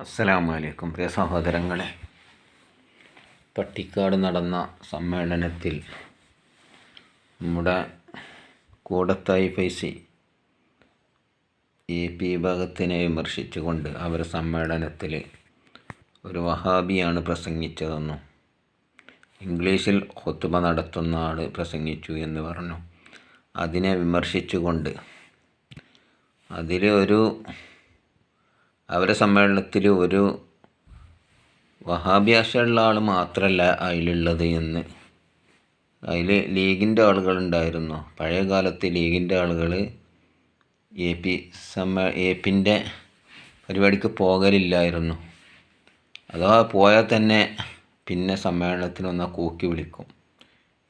അസ്സലാമു അലൈക്കും പ്രിയ സഹോദരങ്ങളെ. പട്ടിക്കാട് നടന്ന സമ്മേളനത്തിൽ നമ്മുടെ കൂടത്തായി ഫൈസി എ പി വിഭാഗത്തിനെ വിമർശിച്ചുകൊണ്ട് അവർ സമ്മേളനത്തിൽ ഒരു വഹാബിയാണ് പ്രസംഗിച്ചതെന്നും ഇംഗ്ലീഷിൽ ഹൊത്തുമ നടത്തുന്ന ആൾ പ്രസംഗിച്ചു എന്ന് പറഞ്ഞു. അതിനെ വിമർശിച്ചുകൊണ്ട് അതിൽ ഒരു അവരെ സമ്മേളനത്തിൽ ഒരു വഹാഭ്യാസമുള്ള ആൾ മാത്രമല്ല അതിലുള്ളത് എന്ന്. അതിൽ ലീഗിന്റെ ആളുകളുണ്ടായിരുന്നു. പഴയ കാലത്ത് ലീഗിന്റെ ആളുകൾ എ പി സമ്മേ എ പിന്റെ പരിപാടിക്ക് പോകലില്ലായിരുന്നു. അഥവാ പോയാൽ തന്നെ പിന്നെ സമ്മേളനത്തിന് വന്നാൽ കൂക്കി വിളിക്കും.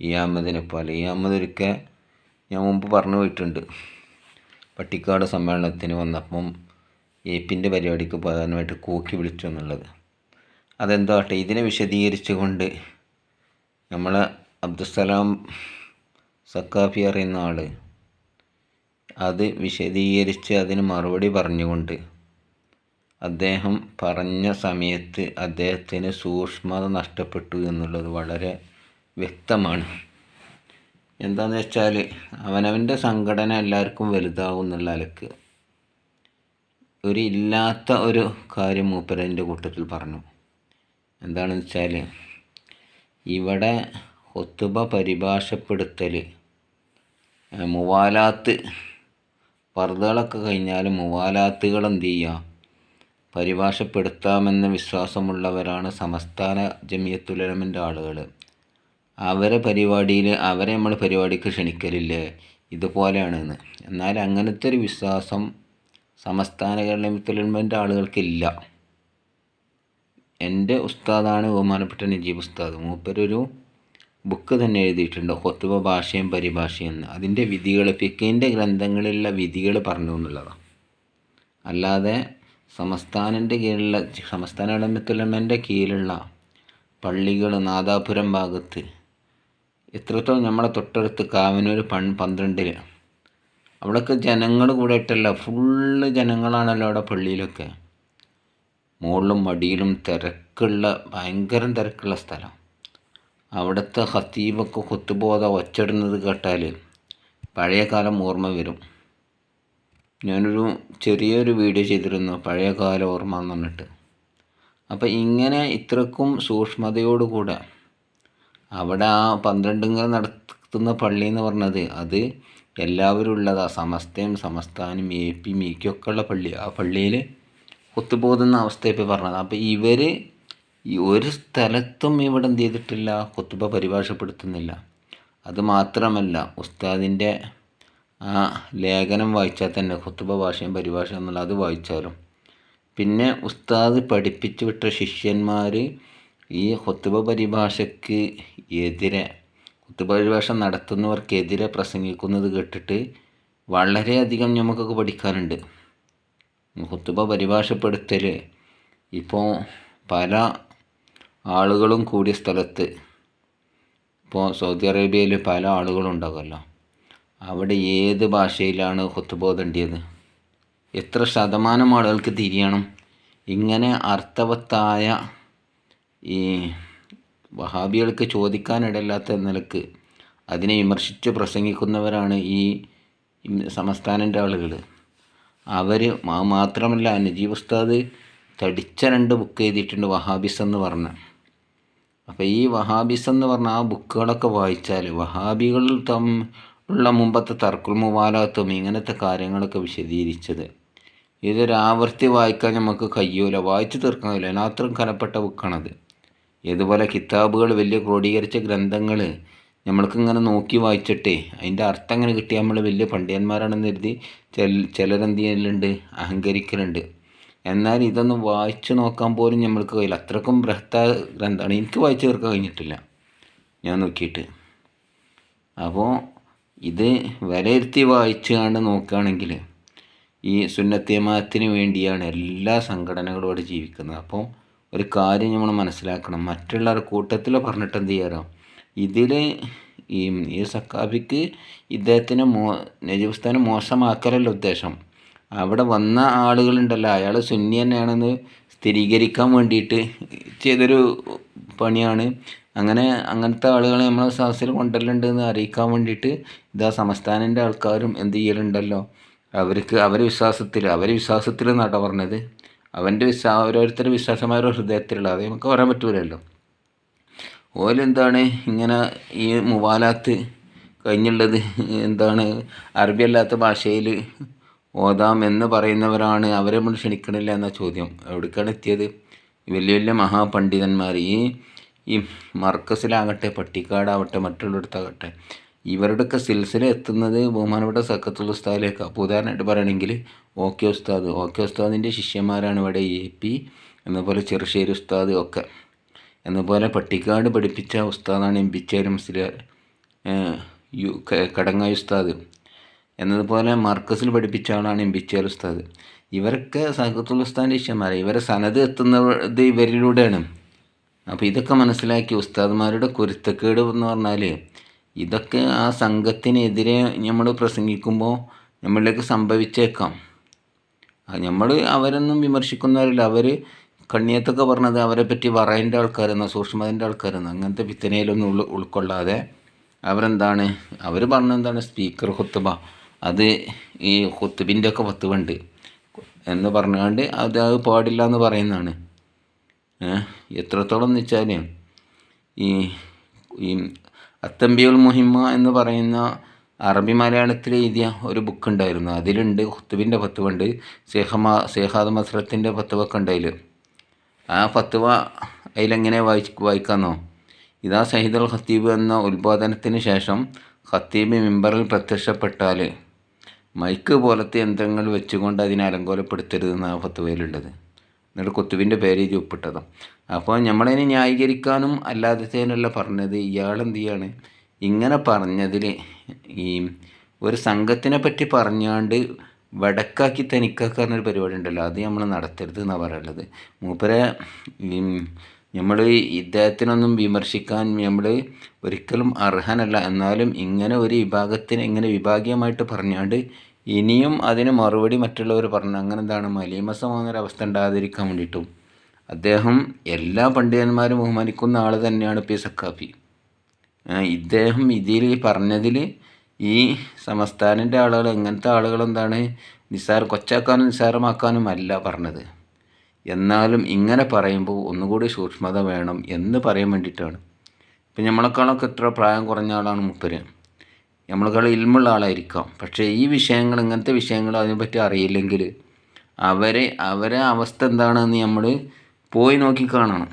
ഈ അഹമ്മദിനെ പോലെ. ഈ അഹമ്മദ് ഒരിക്കൽ ഞാൻ മുമ്പ് പറഞ്ഞു പോയിട്ടുണ്ട്. പട്ടിക്കാട് സമ്മേളനത്തിന് വന്നപ്പം ഏപ്പിന്റെ പരിപാടിക്ക് പ്രധാനമായിട്ട് കൂക്കി വിളിച്ചു എന്നുള്ളത്. അതെന്താകട്ടെ ഇതിനെ വിശദീകരിച്ചുകൊണ്ട് നമ്മൾ അബ്ദുസലാം സക്കാഫി അറിയുന്ന ആൾ അത് വിശദീകരിച്ച് അതിന് മറുപടി പറഞ്ഞുകൊണ്ട് അദ്ദേഹം പറഞ്ഞ സമയത്ത് അദ്ദേഹത്തിന് സൂക്ഷ്മത നഷ്ടപ്പെട്ടു എന്നുള്ളത് വളരെ വ്യക്തമാണ്. എന്താണെന്ന് വെച്ചാൽ അവനവന്റെ സംഘടന എല്ലാവർക്കും വലുതാവും എന്നുള്ള അലക്ക്. ഒരു ഇല്ലാത്ത ഒരു കാര്യം മൂപ്പരന്റെ കൂട്ടത്തിൽ പറഞ്ഞു. എന്താണെന്ന് വെച്ചാൽ ഇവിടെ ഒത്തുബ പരിഭാഷപ്പെടുത്തൽ മുവാലാത്ത് പർദ്ദകളൊക്കെ കഴിഞ്ഞാൽ മുവാലാത്തുകൾ എന്ത് ചെയ്യുക? പരിഭാഷപ്പെടുത്താമെന്ന വിശ്വാസമുള്ളവരാണ് സംസ്ഥാന ജമിയത്തുലമന്റെ ആളുകൾ അവരെ പരിപാടിയിൽ അവരെ നമ്മൾ പരിപാടിക്ക് ക്ഷണിക്കലില്ലേ? ഇതുപോലെയാണെന്ന്. എന്നാൽ അങ്ങനത്തെ ഒരു വിശ്വാസം സമസ്ഥാന കേരളത്തിലിന്റെ ആളുകൾക്കില്ല. എന്റെ ഉസ്താദാണ് ബഹുമാനപ്പെട്ട നജീബ് ഉസ്താദ്. മൂപ്പരൊരു ബുക്ക് തന്നെ എഴുതിയിട്ടുണ്ട് ഹൊത്തുവ ഭാഷയും പരിഭാഷയും എന്ന്. അതിന്റെ വിധികൾ ഫിക്കിന്റെ ഗ്രന്ഥങ്ങളിലുള്ള വിധികൾ പറഞ്ഞു എന്നുള്ളതാണ് അല്ലാതെ സംസ്ഥാനന്റെ കീഴിലുള്ള സംസ്ഥാന ഇടമത്തുലമ്മന്റെ കീഴിലുള്ള പള്ളികൾ നാദാപുരം ഭാഗത്ത് എത്രത്തോളം നമ്മളെ തൊട്ടടുത്ത് കാവനൂർ പൺ പന്ത്രണ്ടിൽ അവിടെയൊക്കെ ജനങ്ങൾ കൂടെയിട്ടല്ല ഫുള്ള് ജനങ്ങളാണല്ലോ അവിടെ പള്ളിയിലൊക്കെ. മുകളിലും മടിയിലും തിരക്കുള്ള ഭയങ്കരം തിരക്കുള്ള സ്ഥലം. അവിടുത്തെ ഹത്തീബൊക്കെ കൊത്തുപോത ഒച്ചിടുന്നത് കേട്ടാൽ പഴയ കാലം ഓർമ്മ വരും. ഞാനൊരു ചെറിയൊരു വീഡിയോ ചെയ്തിരുന്നു പഴയ കാല ഓർമ്മ എന്ന് പറഞ്ഞിട്ട്. അപ്പം ഇങ്ങനെ ഇത്രക്കും സൂക്ഷ്മതയോടുകൂടെ അവിടെ ആ പന്ത്രണ്ടുങ്ങൾ നടത്തുന്ന പള്ളി എന്ന് പറഞ്ഞത് അത് എല്ലാവരും ഉള്ളതാണ് സമസ്തയും സമസ്ഥാനും എ പി മീക്കൊക്കെ ഉള്ള പള്ളി. ആ പള്ളിയിൽ കൊത്തുപോകുന്ന അവസ്ഥ ഇപ്പോൾ പറഞ്ഞത്. അപ്പോൾ ഇവർ ഈ ഒരു സ്ഥലത്തും ഇവിടെ എന്ത് ചെയ്തിട്ടില്ല കൊത്തുപ പരിഭാഷപ്പെടുത്തുന്നില്ല. അത് മാത്രമല്ല ഉസ്താദിന്റെ ആ ലേഖനം വായിച്ചാൽ തന്നെ കൊത്തുപ ഭാഷയും പരിഭാഷ എന്നുള്ള അത് വായിച്ചാലും. പിന്നെ ഉസ്താദ് പഠിപ്പിച്ചു വിട്ട ശിഷ്യന്മാർ ഈ കൊത്തുപ പരിഭാഷയ്ക്ക് എതിരെ ഹുത്തുബ പരിഭാഷ നടത്തുന്നവർക്കെതിരെ പ്രസംഗിക്കുന്നത് കേട്ടിട്ട് വളരെയധികം നമുക്കൊക്കെ പഠിക്കാനുണ്ട്. കുത്തുബ പരിഭാഷപ്പെടുത്തൽ ഇപ്പോൾ പല ആളുകളും കൂടിയ സ്ഥലത്ത് ഇപ്പോൾ സൗദി അറേബ്യയിൽ പല ആളുകളും ഉണ്ടാകുമല്ലോ. അവിടെ ഏത് ഭാഷയിലാണ് കുത്തുബോധണ്ടിയത് എത്ര ശതമാനം ആളുകൾക്ക് തിരിയണം? ഇങ്ങനെ അർത്ഥവത്തായ ഈ വഹാബികൾക്ക് ചോദിക്കാനിടയില്ലാത്ത നിലയ്ക്ക് അതിനെ വിമർശിച്ച് പ്രസംഗിക്കുന്നവരാണ് ഈ സമസ്ഥാനന്റെ ആളുകൾ. അവർ മാത്രമല്ല നജീബ് ഉസ്താദ് തടിച്ച രണ്ട് ബുക്ക് എഴുതിയിട്ടുണ്ട് വഹാബിസ് എന്ന് പറഞ്ഞ. അപ്പോൾ ഈ വഹാബിസ് എന്ന് പറഞ്ഞ ആ ബുക്കുകളൊക്കെ വായിച്ചാൽ വഹാബികൾ തമ്മിലുള്ള മുമ്പത്തെ തർക്കുൽ മുവാലാത്തും ഇങ്ങനത്തെ കാര്യങ്ങളൊക്കെ വിശദീകരിച്ചത്. ഇതൊരാവർത്തി വായിക്കാൻ നമുക്ക് കഴിയൂല. വായിച്ചു തീർക്കാൻ കഴിയില്ല അത്രയും കനപ്പെട്ട ബുക്കാണത് ഇതുപോലെ കിതാബുകൾ വലിയ ക്രോഡീകരിച്ച ഗ്രന്ഥങ്ങൾ നമ്മൾക്കിങ്ങനെ നോക്കി വായിച്ചിട്ടേ അതിന്റെ അർത്ഥം അങ്ങനെ കിട്ടിയാൽ നമ്മൾ വലിയ പണ്ഡിതന്മാരാണെന്ന് കരുതി ചില ചിലരെന്ത് ചെയ്യലുണ്ട് അഹങ്കരിക്കലുണ്ട്. എന്നാൽ ഇതൊന്നും വായിച്ചു നോക്കാൻ പോലും നമ്മൾക്ക് കഴിയില്ല. അത്രക്കും ബൃഹത്ത ഗ്രന്ഥമാണ്. എനിക്ക് വായിച്ചു തീർക്കാൻ കഴിഞ്ഞിട്ടില്ല. ഞാൻ നോക്കിയിട്ട്. അപ്പോൾ ഇത് വിലയിരുത്തി വായിച്ചു കണ്ട് നോക്കുകയാണെങ്കിൽ ഈ സുന്നത്തിയമാത്തിന് വേണ്ടിയാണ് എല്ലാ സംഘടനകളും അവിടെ ജീവിക്കുന്നത്. അപ്പോൾ ഒരു കാര്യം നമ്മൾ മനസ്സിലാക്കണം. മറ്റുള്ളവരുടെ കൂട്ടത്തിൽ പറഞ്ഞിട്ട് എന്ത് ചെയ്യാറോ ഇതിൽ ഈ ഈ സക്കാബിക്ക് ഇദ്ദേഹത്തിന് മോ നജീബുസ്ഥാനെ മോശമാക്കലല്ല ഉദ്ദേശം? അവിടെ വന്ന ആളുകളുണ്ടല്ലോ. അയാൾ സുന്നി തന്നെയാണെന്ന് സ്ഥിരീകരിക്കാൻ വേണ്ടിയിട്ട് ചെയ്തൊരു പണിയാണ്. അങ്ങനെ അങ്ങനത്തെ ആളുകളെ നമ്മളെ സാഹസിൽ കൊണ്ടുവരലുണ്ട് എന്ന് അറിയിക്കാൻ വേണ്ടിയിട്ട് ഇതാ സംസ്ഥാനന്റെ ആൾക്കാരും എന്ത് ചെയ്യലുണ്ടല്ലോ? അവർക്ക് അവരെ വിശ്വാസത്തിൽ അവരെ വിശ്വാസത്തിൽ നട പറഞ്ഞത്. അവന്റെ വിശ്വാ ഓരോരുത്തരുടെ വിശ്വാസമായ ഹൃദയത്തിലുള്ള അത് നമുക്ക് പറയാൻ പറ്റൂലല്ലോ. ഓലെന്താണ് ഇങ്ങനെ ഈ മുവാലാത്ത് കഴിഞ്ഞുള്ളത്? എന്താണ്? അറബി അല്ലാത്ത ഭാഷയിൽ ഓതാം എന്ന് പറയുന്നവരാണ്. അവരെ നമ്മൾ ക്ഷണിക്കണില്ല എന്ന ചോദ്യം. എവിടേക്കാണ് എത്തിയത്? വലിയ വലിയ മഹാപണ്ഡിതന്മാർ. ഈ ഈ മർക്കസിലാകട്ടെ പട്ടിക്കാടാവട്ടെ മറ്റുള്ളിടത്താകട്ടെ ഇവരുടെയൊക്കെ സിൽസില എത്തുന്നത് ബഹുമാനപ്പെട്ട സക്കത്തുൽ ഉസ്താദിലേക്ക്. അപ്പോൾ ഉദാഹരണമായിട്ട് പറയുകയാണെങ്കിൽ ഓക്കെ ഉസ്താദ് ഓക്കെ ഉസ്താദിന്റെ ശിഷ്യന്മാരാണ് ഇവിടെ എ പി എന്നപോലെ ചെറുശ്ശേരി ഉസ്താദ് ഒക്കെ. എന്നപോലെ പട്ടിക്കാട് പഠിപ്പിച്ച ഉസ്താദാണ് എം പിച്ചേരി മുസ്ലിയാർ യു കടങ്ങായി ഉസ്താദ്. എന്നതുപോലെ മർക്കസിൽ പഠിപ്പിച്ച ആളാണ് എം പിച്ചേർ ഉസ്താദ്. ഇവരൊക്കെ സഹത്തുൽ ഉസ്താദിന്റെ ശിഷ്യന്മാർ ഇവരെ സനത് എത്തുന്നത് ഇവരിലൂടെയാണ്. അപ്പോൾ ഇതൊക്കെ മനസ്സിലാക്കി ഉസ്താദ്മാരുടെ കുരുത്തക്കേട് എന്ന് പറഞ്ഞാൽ ഇതൊക്കെ ആ സംഘത്തിനെതിരെ നമ്മൾ പ്രസംഗിക്കുമ്പോൾ നമ്മളിലേക്ക് സംഭവിച്ചേക്കാം. നമ്മൾ അവരൊന്നും വിമർശിക്കുന്നവരില്ല. അവർ കണ്ണിയത്തൊക്കെ പറഞ്ഞത് അവരെ പറ്റി പറയേണ്ട ആൾക്കാരെന്നോ സൂക്ഷ്മതിന്റെ ആൾക്കാരെന്നോ അങ്ങനത്തെ വിത്തനയിലൊന്നും ഉൾ ഉൾക്കൊള്ളാതെ അവരെന്താണ് അവർ പറഞ്ഞെന്താണ് സ്പീക്കർ ഹുത്തുബ അത് ഈ ഹുത്തുബിന്റെ ഒക്കെ പത്തുവുണ്ട് എന്ന് പറഞ്ഞുകൊണ്ട് അത് അത് പാടില്ല എന്ന് പറയുന്നതാണ് എത്രത്തോളം എന്ന് വെച്ചാൽ ഈ ഈ അത്തമ്പിയുൽ മുഹിമ്മ എന്ന് പറയുന്ന അറബി മലയാളത്തിൽ എഴുതിയ ഒരു ബുക്ക് ഉണ്ടായിരുന്നു അതിലുണ്ട് ഹുത്തുബിന്റെ ഫത്തുവുണ്ട് സേഹമാ സേഹാദ് മസ്രത്തിന്റെ ഫത്തുവൊക്കെ ഉണ്ട് ആ ഫത്തുവ അതിലെങ്ങനെ വായിച്ച് വായിക്കാമെന്നോ ഇതാ സഹിദുൽ ഖത്തീബ് എന്ന ഉത്ബോധനത്തിന് ശേഷം ഖത്തീബ് മിമ്പറിൽ പ്രത്യക്ഷപ്പെട്ടാൽ മൈക്ക് പോലത്തെ യന്ത്രങ്ങൾ വെച്ചുകൊണ്ട് അതിനെ അലങ്കോലപ്പെടുത്തരുതെന്ന് ആ ഫത്തുവയിലുള്ളത് എന്നിട്ട് കുത്തുവിന്റെ പേര് ഒപ്പിട്ടതാണ് അപ്പോൾ നമ്മളതിനെ ന്യായീകരിക്കാനും അല്ലാത്തതിനല്ല പറഞ്ഞത്. ഇയാൾ എന്ത് ചെയ്യാണ് ഇങ്ങനെ പറഞ്ഞതിൽ ഈ ഒരു സംഘത്തിനെ പറ്റി പറഞ്ഞാണ്ട് വടക്കാക്കി തനിക്കാക്കാരനൊരു പരിപാടി ഉണ്ടല്ലോ. അത് നമ്മൾ നടത്തരുത് എന്നാണ് പറയുള്ളത് മൂപ്പരെ നമ്മൾ ഇദ്ദേഹത്തിനൊന്നും വിമർശിക്കാൻ നമ്മൾ ഒരിക്കലും അർഹനല്ല. എന്നാലും ഇങ്ങനെ ഒരു വിഭാഗത്തിന് ഇങ്ങനെ വിഭാഗീയമായിട്ട് പറഞ്ഞാണ്ട് ഇനിയും അതിന് മറുപടി മറ്റുള്ളവർ പറഞ്ഞു അങ്ങനെ എന്താണ് മലീമസമാകുന്നൊരവസ്ഥ ഉണ്ടാകാതിരിക്കാൻ വേണ്ടിയിട്ടും അദ്ദേഹം എല്ലാ പണ്ഡിതന്മാരും ബഹുമാനിക്കുന്ന ആൾ തന്നെയാണ് പി സക്കാഫി ഇദ്ദേഹം ഇതിൽ പറഞ്ഞതിൽ ഈ സമസ്ഥാനിന്റെ ആളുകൾ എങ്ങനത്തെ ആളുകൾ എന്താണ് നിസ്സാര കൊച്ചാക്കാനും നിസ്സാരമാക്കാനും അല്ല പറഞ്ഞത്. എന്നാലും ഇങ്ങനെ പറയുമ്പോൾ ഒന്നുകൂടി സൂക്ഷ്മത വേണം എന്ന് പറയാൻ വേണ്ടിയിട്ടാണ്. ഇപ്പം നമ്മളെക്കാളൊക്കെ എത്ര പ്രായം കുറഞ്ഞ ആളാണ് മുപ്പര്? നമ്മളെക്കാൾ ഇൽമുള്ള ആളായിരിക്കാം. പക്ഷേ ഈ വിഷയങ്ങൾ ഇങ്ങനത്തെ വിഷയങ്ങൾ അതിനെപ്പറ്റി അറിയില്ലെങ്കിൽ അവരെ അവരെ അവസ്ഥ എന്താണെന്ന് നമ്മൾ പോയി നോക്കി കാണണം.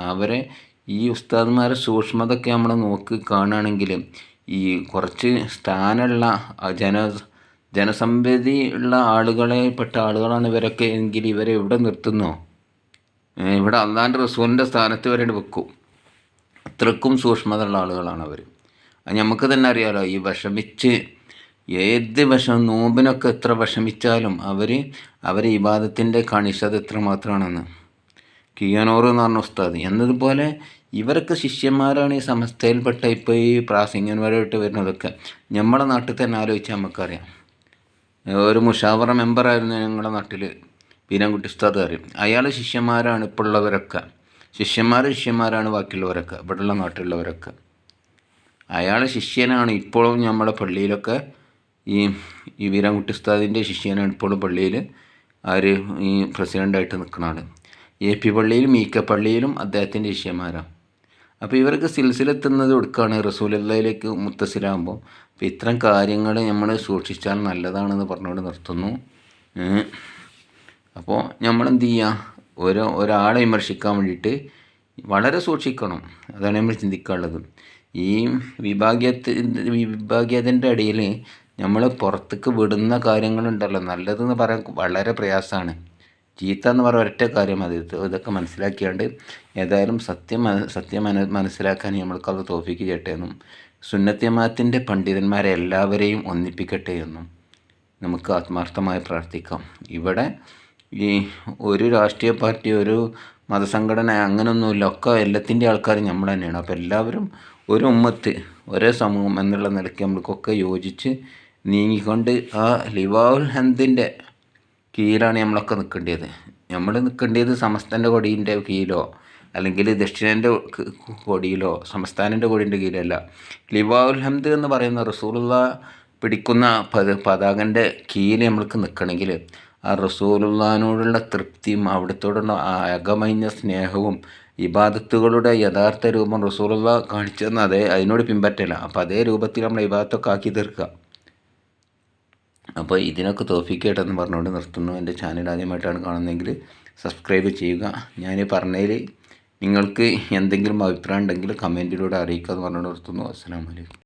അവരെ ഈ ഉസ്താദ്മാരെ സൂക്ഷ്മതൊക്കെ നമ്മൾ നോക്കി കാണുകയാണെങ്കിൽ ഈ കുറച്ച് സ്ഥാനമുള്ള ജന ജനസമ്പതി ഉള്ള ആളുകളെ പെട്ട ആളുകളാണ് ഇവരൊക്കെ എങ്കിൽ ഇവരെ എവിടെ നിർത്തുന്നോ? ഇവിടെ അള്ളാന്റെ റസൂലിന്റെ സ്ഥാനത്ത് വരെ വെക്കും. അത്രക്കും സൂക്ഷ്മത ഉള്ള ആളുകളാണ് അവർ. നമുക്ക് തന്നെ അറിയാമല്ലോ ഈ വിഷമിച്ച് ഏത് വിഷം നോമ്പിനൊക്കെ എത്ര വിഷമിച്ചാലും അവർ അവർ ഇബാദത്തിന്റെ കണിശത എത്ര മാത്രമാണെന്ന്. കിയനോർ എന്ന് പറഞ്ഞ ഉസ്താദ് എന്നതുപോലെ ഇവരൊക്കെ ശിഷ്യന്മാരാണ് ഈ സമസ്തയിൽപ്പെട്ട ഇപ്പോൾ ഈ പ്രാസിംഗന്മാരായിട്ട് വരുന്നതൊക്കെ. നമ്മുടെ നാട്ടിൽ തന്നെ ആലോചിച്ചാൽ നമുക്കറിയാം ഒരു മുഷാവറ മെമ്പറായിരുന്നു ഞങ്ങളുടെ നാട്ടിൽ പീരാൻകുട്ടി ഉസ്താദ് അറിയും. അയാൾ ശിഷ്യന്മാരാണ് ഇപ്പോൾ ഉള്ളവരൊക്കെ. ശിഷ്യന്മാർ ശിഷ്യന്മാരാണ് ബാക്കിയുള്ളവരൊക്കെ ഇവിടെയുള്ള നാട്ടിലുള്ളവരൊക്കെ. അയാൾ ശിഷ്യനാണ് ഇപ്പോഴും നമ്മുടെ പള്ളിയിലൊക്കെ ഈ ഈ വീരാൻകുട്ടി ഉസ്താദിന്റെ ശിഷ്യനാണ് ഇപ്പോഴും പള്ളിയിൽ ആര് ഈ പ്രസിഡന്റായിട്ട് നിൽക്കുന്ന ആൾ എ പി പള്ളിയിലും ഇ കെ പള്ളിയിലും അദ്ദേഹത്തിന്റെ ശിഷ്യന്മാരാണ്. അപ്പോൾ ഇവർക്ക് സിൽസിലെത്തുന്നത് കൊടുക്കുകയാണ് റസൂലയിലേക്ക് മുത്തസിലാകുമ്പോൾ അപ്പോൾ ഇത്തരം കാര്യങ്ങൾ നമ്മൾ സൂക്ഷിച്ചാൽ നല്ലതാണെന്ന് പറഞ്ഞുകൊണ്ട് നിർത്തുന്നു. അപ്പോൾ നമ്മൾ എന്ത് ചെയ്യുക? ഓരോ ഒരാളെ വിമർശിക്കാൻ വേണ്ടിയിട്ട് വളരെ സൂക്ഷിക്കണം. അതാണ് നമ്മൾ ചിന്തിക്കാനുള്ളത്. ഈ വിഭാഗീയത്തിന്റെ വിഭാഗീയതന്റെ ഇടയിൽ നമ്മൾ പുറത്തേക്ക് വിടുന്ന കാര്യങ്ങളുണ്ടല്ലോ. നല്ലതെന്ന് പറയാൻ വളരെ പ്രയാസമാണ്. ചീത്ത എന്ന് പറയുന്ന ഒരൊറ്റ കാര്യം അത് ഇതൊക്കെ മനസ്സിലാക്കിയാണ്ട് ഏതായാലും സത്യം സത്യം മനസ്സിലാക്കാൻ നമ്മൾക്ക് അത് തോഫിക്ക് ചെയ്യട്ടെ എന്നും സുന്നത്യമാത്തിന്റെ പണ്ഡിതന്മാരെ എല്ലാവരെയും ഒന്നിപ്പിക്കട്ടെ എന്നും നമുക്ക് ആത്മാർത്ഥമായി പ്രാർത്ഥിക്കാം. ഇവിടെ ഈ ഒരു രാഷ്ട്രീയ പാർട്ടി ഒരു മതസംഘടന അങ്ങനെയൊന്നുമില്ല ഒക്കെ എല്ലാത്തിന്റെ ആൾക്കാർ നമ്മൾ തന്നെയാണ്. അപ്പോൾ എല്ലാവരും ഒരു ഉമ്മത്ത് ഒരേ സമൂഹം എന്നുള്ള നിലയ്ക്ക് നമ്മൾക്കൊക്കെ യോജിച്ച് നീങ്ങിക്കൊണ്ട് ആ ലിവാവുൽ ഹന്ദിന്റെ കീഴിലാണ് നമ്മളൊക്കെ നിൽക്കേണ്ടത് നമ്മൾ നിൽക്കേണ്ടത് സമസ്തന്റെ കൊടീന്റെ കീഴിലോ അല്ലെങ്കിൽ ദക്ഷിണേന്റെ കൊടിയിലോ സംസ്ഥാനന്റെ കൊടിന്റെ കീഴിലല്ല. ലിവാവുൽ ഹംദ് എന്ന് പറയുന്ന റസൂലുള്ള പിടിക്കുന്ന പത പതാകന്റെ കീഴിൽ നമ്മൾക്ക് നിൽക്കണമെങ്കിൽ ആ റസൂലുള്ളാനോടുള്ള തൃപ്തിയും അവിടത്തോടുള്ള അകമഞ്ഞ സ്നേഹവും ഇബാദത്തുകളുടെ യഥാർത്ഥ രൂപം റസൂറുള്ള കാണിച്ചതെന്ന് അതേ അതിനോട് പിൻപറ്റില്ല അപ്പോൾ അതേ രൂപത്തിൽ നമ്മൾ ഇബാദത്തൊക്കെ ആക്കി തീർക്കുക. അപ്പോൾ ഇതിനൊക്കെ തോഫിക്കേട്ടെന്ന് പറഞ്ഞുകൊണ്ട് നിർത്തുന്നു. എന്റെ ചാനൽ ആദ്യമായിട്ടാണ് കാണുന്നതെങ്കിൽ സബ്സ്ക്രൈബ് ചെയ്യുക. ഞാൻ പറഞ്ഞതിൽ നിങ്ങൾക്ക് എന്തെങ്കിലും അഭിപ്രായം ഉണ്ടെങ്കിൽ കമന്റിലൂടെ അറിയിക്കുക എന്ന് പറഞ്ഞുകൊണ്ട് നിർത്തുന്നു. അസ്സാം വലൈക്കും